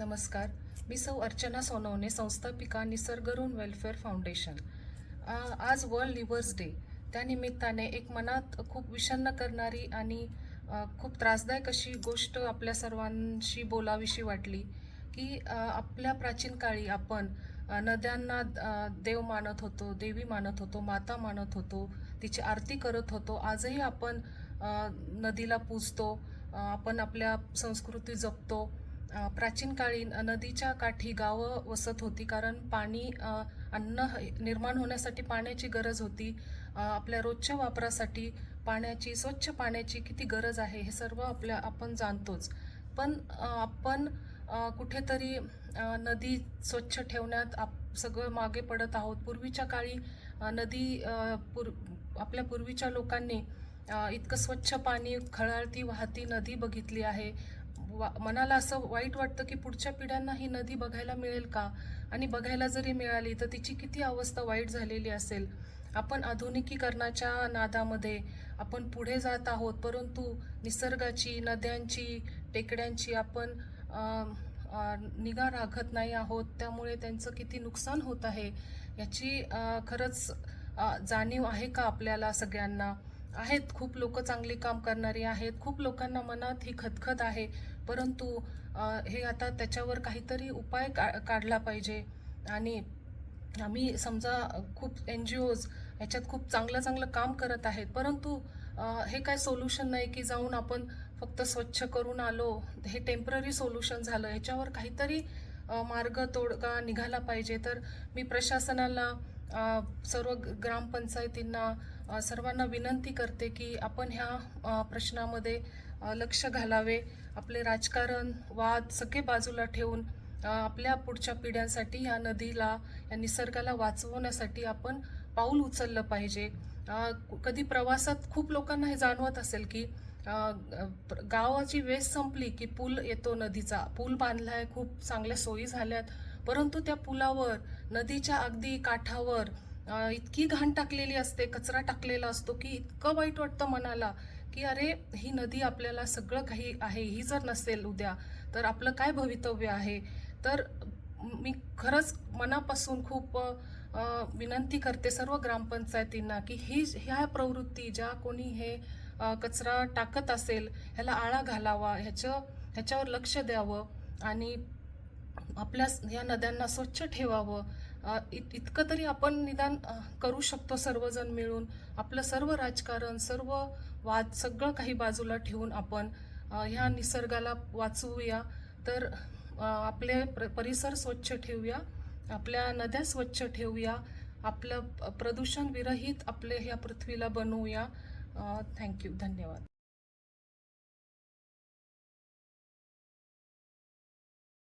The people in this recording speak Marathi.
नमस्कार. मी सौ अर्चना सोनवणे संस्थापिका निसर्गरुण वेलफेअर फाउंडेशन. आज वर्ल्ड लिव्हर्स डे. त्यानिमित्ताने एक मनात खूप विषन्न करणारी आणि खूप त्रासदायक अशी गोष्ट आपल्या सर्वांशी बोलावीशी वाटली की आपल्या प्राचीन काळी आपण नद्यांना देव मानत होतो देवी मानत होतो माता मानत होतो तिची आरती करत होतो. आजही आपण नदीला पूजतो आपण आपल्या संस्कृती जपतो. प्राचीन काळी नदीच्या काठी गावं वसत होती कारण पाणी अन्न निर्माण होण्यासाठी पाण्याची गरज होती. आपल्या रोजच्या वापरासाठी पाण्याची स्वच्छ पाण्याची किती गरज आहे हे सर्व आपल्या आपण जाणतोच. पण आपण कुठेतरी नदी स्वच्छ ठेवण्यात आप सगळं मागे पडत आहोत. पूर्वीच्या काळी नदी अ, पूर आपल्या पूर्वीच्या लोकांनी इतकं स्वच्छ पाणी खळाळती वाहती नदी बघितली आहे. मनाला असं वाईट वाटतं की पुढच्या पिढ्यांना ही नदी बघायला मिळेल का? आणि बघायला जरी मिळाली तर तिची किती अवस्था वाईट झालेली असेल? आपण आधुनिकीकरणाच्या नादामध्ये आपण पुढे जात आहोत परंतु निसर्गाची नद्यांची टेकड्यांची आपण निगा राखत नाही आहोत. त्यामुळे त्यांचं किती नुकसान होत आहे याची खरंच जाणीव आहे का आपल्याला सगळ्यांना? आहेत. खूप लोक चांगली काम करणारी आहेत. खूप लोकांना मनात ही खतखत आहे. परंतु हे आता त्याच्यावर काहीतरी उपाय का काढला पाहिजे. आणि आम्ही समजा खूप एन जी ओज याच्यात खूप चांगलं चांगलं काम करत आहेत. परंतु हे काय सोल्युशन नाही की जाऊन आपण फक्त स्वच्छ करून आलो. हे टेंपररी सोल्युशन झालं. ह्याच्यावर काहीतरी मार्ग तोडगा निघाला पाहिजे. तर मी प्रशासनाला सर्व ग्रामपंचायतींना सर्वांना विनंती करते की आपण ह्या प्रश्नामध्ये लक्ष घालावे. आपले राजकारण वाद सगळे बाजूला ठेवून आपल्या पुढच्या पिढ्यांसाठी या नदीला या निसर्गाला वाचवण्यासाठी आपण पाऊल उचललं पाहिजे. कधी प्रवासात खूप लोकांना हे जाणवत असेल की गावाची वेस संपली की पूल येतो नदीचा. पूल बांधला आहे खूप चांगल्या सोयी झाल्यात. परंतु त्या पुलावर नदीच्या अगदी काठावर इतकी घाण टाकलेली असते कचरा टाकलेला असतो की इतकं वाईट वाटतं मनाला की अरे ही नदी आपल्याला सगळं काही आहे ही जर नसेल उद्या तर आपलं काय भवितव्य आहे? तर मी खरंच मनापासून खूप विनंती करते सर्व ग्रामपंचायतींना की ही ह्या प्रवृत्ती ज्या कोणी हे कचरा टाकत असेल ह्याला आळा घालावा ह्याचं ह्याच्यावर लक्ष द्यावं आणि आपल्या या नद्यांना स्वच्छ ठेवावं. इत- इतकं तरी आपण निदान करू शकतो सर्वजण मिळून. आपलं सर्व राजकारण सर्व वाद सगळं काही बाजूला ठेवून आपण ह्या निसर्गाला वाचवूया. तर आपले प्र- परिसर स्वच्छ ठेवूया. आपल्या नद्या स्वच्छ ठेवूया. आपलं प्रदूषण विरहित आपले ह्या पृथ्वीला बनवूया. थँक्यू. धन्यवाद.